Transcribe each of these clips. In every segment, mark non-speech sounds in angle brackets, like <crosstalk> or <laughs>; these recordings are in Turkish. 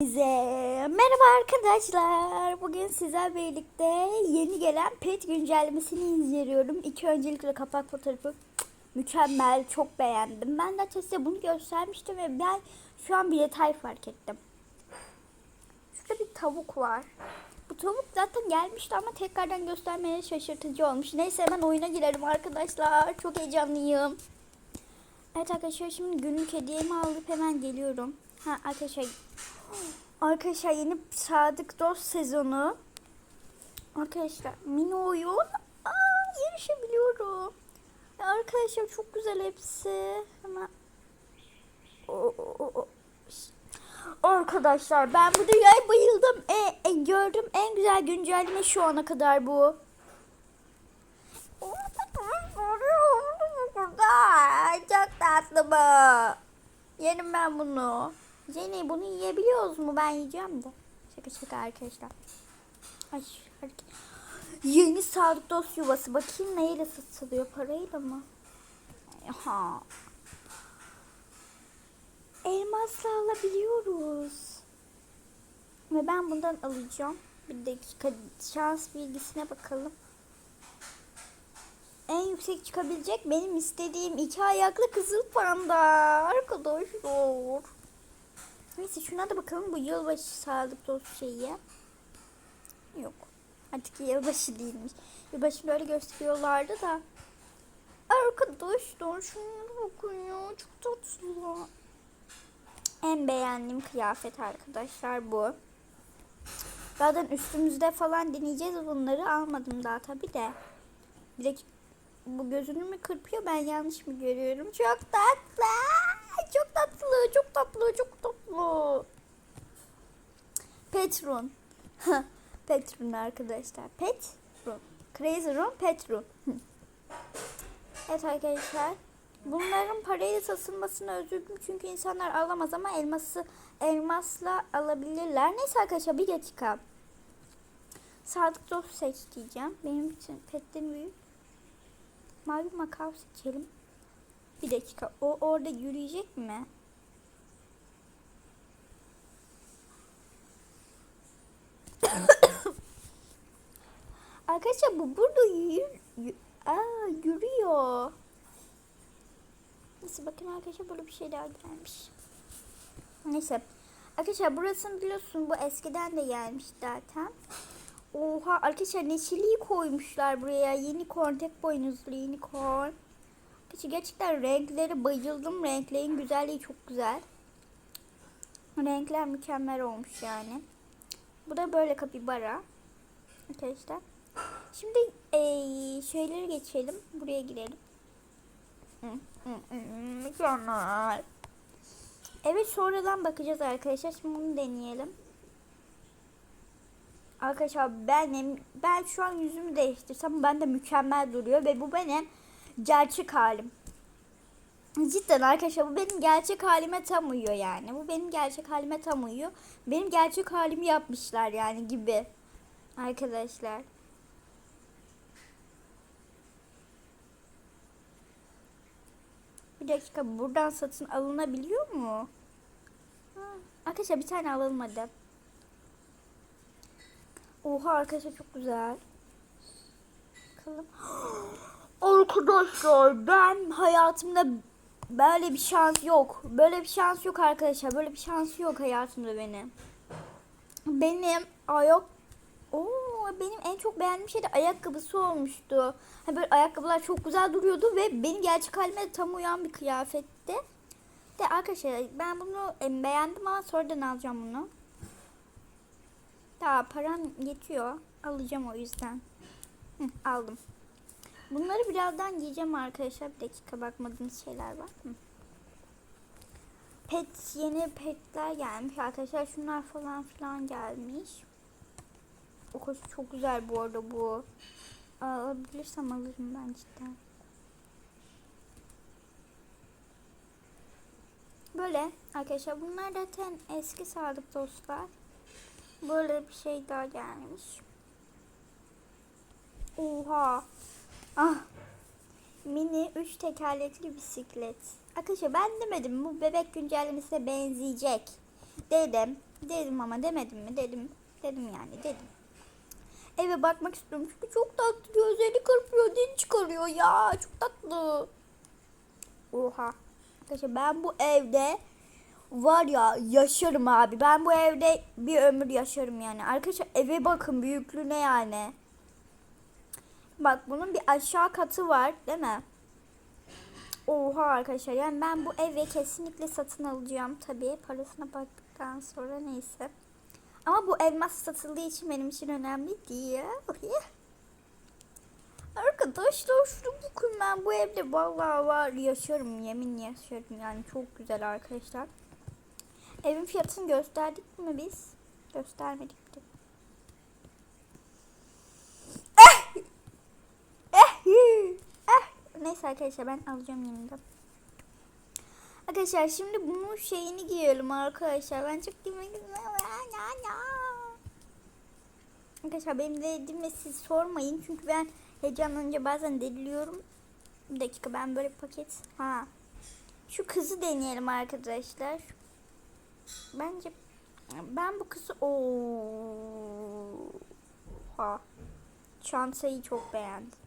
Size merhaba arkadaşlar. Bugün sizler birlikte yeni gelen pet güncellemesini inceliyorum. İki öncelikle kapak fotoğrafı mükemmel, çok beğendim. Ben de size bunu göstermiştim ve ben şu an bir detay fark ettim. Şurada bir tavuk var. Bu tavuk zaten gelmişti ama tekrardan göstermeye şaşırtıcı olmuş. Neyse hemen oyuna girelim arkadaşlar. Çok heyecanlıyım. Evet arkadaşlar şimdi günlük hediyemi alıp hemen geliyorum. Ha arkadaşlar Arkadaşlar yeni Sadık Dost sezonu. Arkadaşlar mini oyun. Aa, yarışabiliyorum. Ya arkadaşlar çok güzel hepsi. Hemen. O, o, o. Arkadaşlar ben bu dünyaya bayıldım. E, e, gördüm en güzel güncelleme şu ana kadar bu. Çok tatlı bu. Yerim ben bunu. Zeynep bunu yiyebiliyoruz mu? Ben yiyeceğim de. Şaka şaka arkadaşlar. Ay hareket. Yeni sağlık dost yuvası. Bakayım neyle satılıyor? Parayla mı? Ha. Elmasla alabiliyoruz. Ve ben bundan alacağım. Bir dakika şans bilgisine bakalım. En yüksek çıkabilecek benim istediğim iki ayaklı kızıl panda. Arkadaşlar. Neyse şuna da bakalım bu yılbaşı sağlık dostu şeyi. Yok. Artık yılbaşı değilmiş. Yılbaşı böyle gösteriyorlardı da. Arkadaşlar şunlara bakın ya. Çok tatlı. En beğendiğim kıyafet arkadaşlar bu. Zaten üstümüzde falan deneyeceğiz bunları. Almadım daha tabi de. Bir de bu gözünü mü kırpıyor ben yanlış mı görüyorum? Çok tatlı. Çok tatlı, çok tatlı, çok tatlı. Petron. Petron arkadaşlar. Petron. Crazy Room Petron. evet arkadaşlar. Bunların parayla satılmasını üzüldüm çünkü insanlar alamaz ama elması elmasla alabilirler. Neyse arkadaşlar bir dakika. Sadık dost seç diyeceğim. Benim için petlerim büyük. Mavi makav seçelim. Bir dakika. O orada yürüyecek mi? Arkadaşlar bu burada yürü, yürü, aa, yürüyor. Neyse bakın arkadaşlar burada bir şey daha gelmiş. Neyse. Arkadaşlar burasını biliyorsun bu eskiden de gelmiş zaten. Oha arkadaşlar neşeliği koymuşlar buraya. Unicorn tek boynuzlu unicorn. Arkadaşlar gerçekten renkleri bayıldım. Renklerin güzelliği çok güzel. Renkler mükemmel olmuş yani. Bu da böyle kapibara. Arkadaşlar. Şimdi ee, şeyleri geçelim. Buraya girelim. Mükemmel. Evet sonradan bakacağız arkadaşlar. Şimdi bunu deneyelim. Arkadaşlar benim ben şu an yüzümü değiştirsem ben de mükemmel duruyor ve bu benim gerçek halim. Cidden arkadaşlar bu benim gerçek halime tam uyuyor yani. Bu benim gerçek halime tam uyuyor. Benim gerçek halimi yapmışlar yani gibi. Arkadaşlar. Bir dakika buradan satın alınabiliyor mu? Ha, arkadaşlar bir tane alalım hadi. Oha arkadaşlar çok güzel. <gasps> Bakalım. <gasps> Arkadaşlar ben hayatımda böyle bir şans yok. Böyle bir şans yok arkadaşlar. Böyle bir şans yok hayatımda benim. Benim ayak Oo, benim en çok beğendiğim şey de ayakkabısı olmuştu. Hani böyle ayakkabılar çok güzel duruyordu ve benim gerçek halime tam uyan bir kıyafetti. De arkadaşlar ben bunu beğendim ama sonradan alacağım bunu. Daha param yetiyor. Alacağım o yüzden. Hı, aldım. Bunları birazdan giyeceğim arkadaşlar. Bir dakika bakmadığınız şeyler var. Hı. Pet yeni petler gelmiş arkadaşlar. Şunlar falan filan gelmiş. O koşu çok güzel bu arada bu. Alabilirsem alırım ben cidden. Böyle arkadaşlar bunlar zaten eski sadık dostlar. Böyle bir şey daha gelmiş. Oha. Ah. Mini 3 tekerlekli bisiklet. Arkadaşlar ben demedim bu bebek güncellemesine benzeyecek. Dedim. Dedim ama demedim mi? Dedim. Dedim yani dedim. Eve bakmak istiyorum çünkü çok tatlı gözlerini kırpıyor, dil çıkarıyor ya. Çok tatlı. Oha. Arkadaşlar ben bu evde var ya yaşarım abi. Ben bu evde bir ömür yaşarım yani. Arkadaşlar eve bakın büyüklüğüne yani. Bak bunun bir aşağı katı var değil mi? Oha arkadaşlar yani ben bu evi kesinlikle satın alacağım tabii. Parasına baktıktan sonra neyse. Ama bu elmas satıldığı için benim için önemli değil. Arkadaşlar şunu bakın ben bu evde vallahi var yaşarım yemin yaşarım yani çok güzel arkadaşlar. Evin fiyatını gösterdik mi biz? Göstermedik de. Neyse arkadaşlar ben alacağım yeniden. Arkadaşlar şimdi bunun şeyini giyelim arkadaşlar. Ben çok giymek ya. Arkadaşlar benim dediğimi siz sormayın. Çünkü ben heyecanlanınca bazen deliriyorum. Bir dakika ben böyle paket. Ha. Şu kızı deneyelim arkadaşlar. Bence ben bu kızı Oha. Çantayı çok beğendim.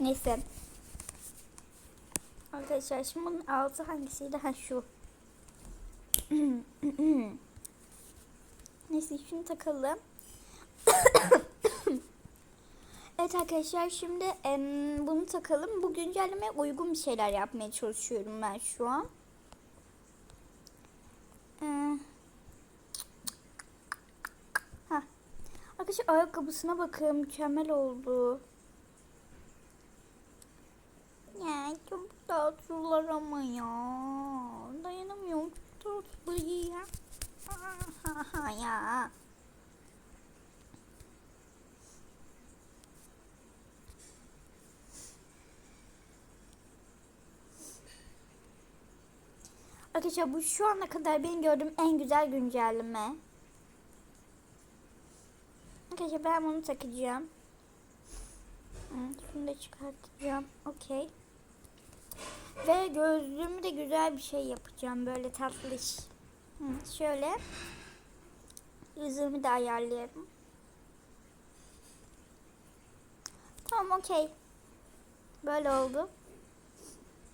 Neyse. Arkadaşlar şimdi bunun altı hangisiydi? Ha şu. <clears throat> Neyse şunu takalım. <clears throat> evet arkadaşlar şimdi em, bunu takalım. Bu güncellemeye uygun bir şeyler yapmaya çalışıyorum ben şu an. Ee, <clears throat> ha. Arkadaşlar ayakkabısına bakın mükemmel oldu. Ya çok tatlılar ama ya. Dayanamıyorum çok tatlı ya. Ya. Arkadaşlar bu şu ana kadar benim gördüğüm en güzel güncelleme. Arkadaşlar ben bunu takacağım. Hı, Şunu da çıkartacağım. Okey. Ve gözlüğümü de güzel bir şey yapacağım. Böyle tatlış. Hı, şöyle. Yüzümü de ayarlayalım. Tamam okey. Böyle oldu.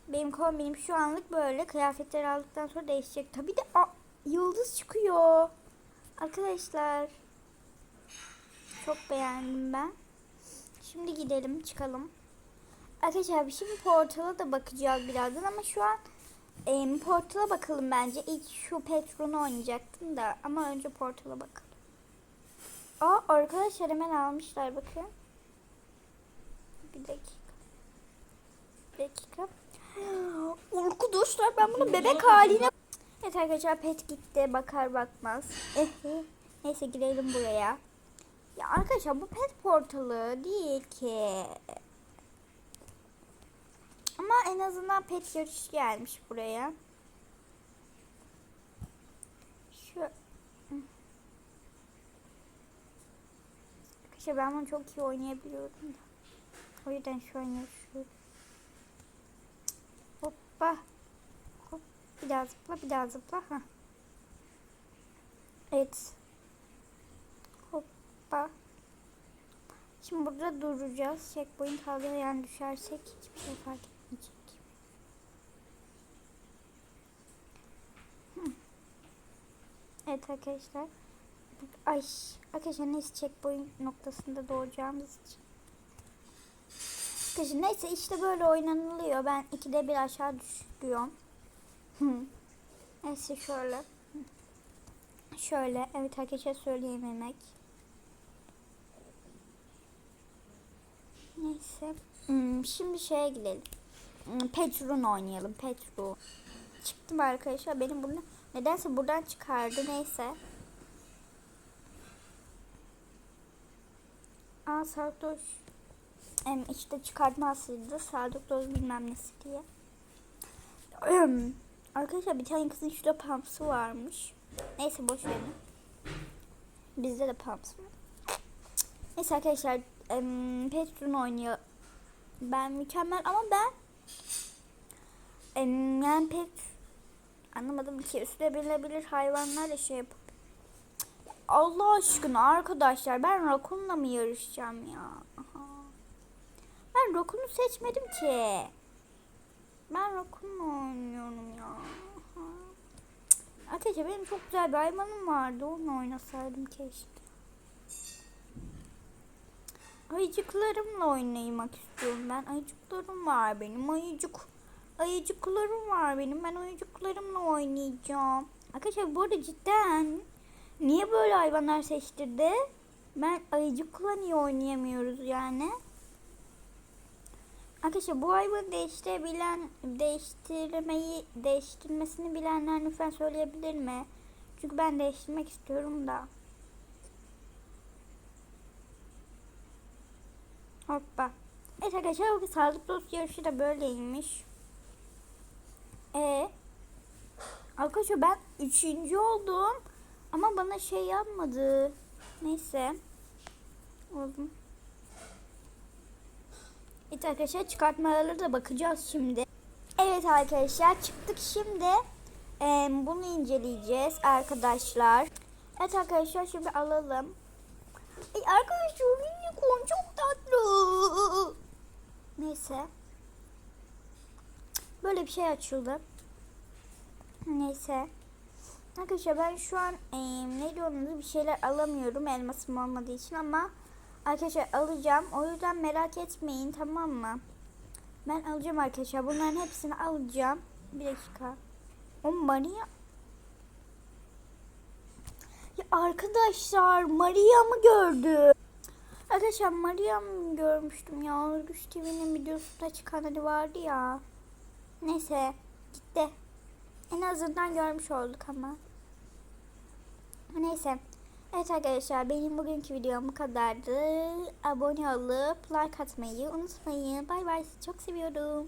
Benim kombinim şu anlık böyle. Kıyafetleri aldıktan sonra değişecek. Tabi de a, yıldız çıkıyor. Arkadaşlar. Çok beğendim ben. Şimdi gidelim çıkalım. Arkadaşlar şimdi portala da bakacağız birazdan ama şu an e, portala bakalım bence. İlk şu Petron'u oynayacaktım da ama önce portala bakalım. Aa arkadaşlar hemen almışlar bakın. Bir dakika. Bir dakika. <gasps> Arkadaşlar ben bunu bebek haline... Evet arkadaşlar pet gitti bakar bakmaz. <laughs> Neyse girelim buraya. Ya arkadaşlar bu pet portalı değil ki. En azından pet yarış gelmiş buraya. Şu Arkadaşlar ben bunu çok iyi oynayabiliyorum da. O yüzden şu an yaşıyorum. Hoppa. Hop. Bir daha zıpla, bir daha zıpla. Heh. Evet. Hoppa. Şimdi burada duracağız. Checkpoint alıyor yani düşersek hiçbir şey fark etmeyecek. Hı. Evet arkadaşlar. Ay arkadaşlar neyse checkpoint noktasında doğacağımız için. Arkadaşlar neyse işte böyle oynanılıyor. Ben ikide bir aşağı düşüyorum. <laughs> neyse şöyle. Şöyle evet arkadaşlar söyleyememek. Neyse. Hmm, şimdi şeye gidelim. Hmm, Petrun oynayalım. Petru. Çıktım arkadaşlar. Benim bunu nedense buradan çıkardı. Neyse. Aa Sardoş. Em, işte çıkartmasıydı. Sardoş bilmem nesi diye. Arkadaşlar bir tane kızın şurada pampsı varmış. Neyse boş verin. Bizde de pumps var. Neyse arkadaşlar em, Petrun oynuyor. Ben mükemmel ama ben em, yani pek Anlamadım ki üstüne binebilir hayvanlarla şey yapıp. Allah aşkına arkadaşlar ben Rakun'la mı yarışacağım ya? Aha. Ben Rakun'u seçmedim ki. Ben Rakun'la oynuyorum ya. Arkadaşlar benim çok güzel bir hayvanım vardı. Onunla oynasaydım keşke. Ayıcıklarımla oynamak istiyorum ben. Ayıcıklarım var benim. Ayıcık. Ayıcıklarım var benim. Ben ayıcıklarımla oynayacağım. Arkadaşlar bu arada cidden niye böyle hayvanlar seçtirdi? Ben ayıcıkla niye oynayamıyoruz yani? Arkadaşlar bu hayvanı değiştirebilen, değiştirmeyi, değiştirmesini bilenler lütfen söyleyebilir mi? Çünkü ben değiştirmek istiyorum da. Hoppa. Evet arkadaşlar bu sağlık dost yarışı da böyleymiş. E Arkadaşlar ben üçüncü oldum. Ama bana şey yapmadı. Neyse. Oldum. Evet arkadaşlar çıkartmalara da bakacağız şimdi. Evet arkadaşlar çıktık şimdi. Ee, bunu inceleyeceğiz arkadaşlar. Evet arkadaşlar şimdi alalım. Ay arkadaşlar unicorn çok tatlı. Neyse. Böyle bir şey açıldı. Neyse. Arkadaşlar ben şu an e, ne diyorsunuz bir şeyler alamıyorum elmasım olmadığı için ama arkadaşlar alacağım. O yüzden merak etmeyin tamam mı? Ben alacağım arkadaşlar. Bunların hepsini alacağım. Bir dakika. O Maria ya arkadaşlar Maria'mı gördüm. Arkadaşlar Maria'mı görmüştüm ya. Örgüç TV'nin videosunda çıkan hadi vardı ya. Neyse gitti. En azından görmüş olduk ama. Neyse. Evet arkadaşlar benim bugünkü videom bu kadardı. Abone olup like atmayı unutmayın. Bay bay. Sizi çok seviyorum.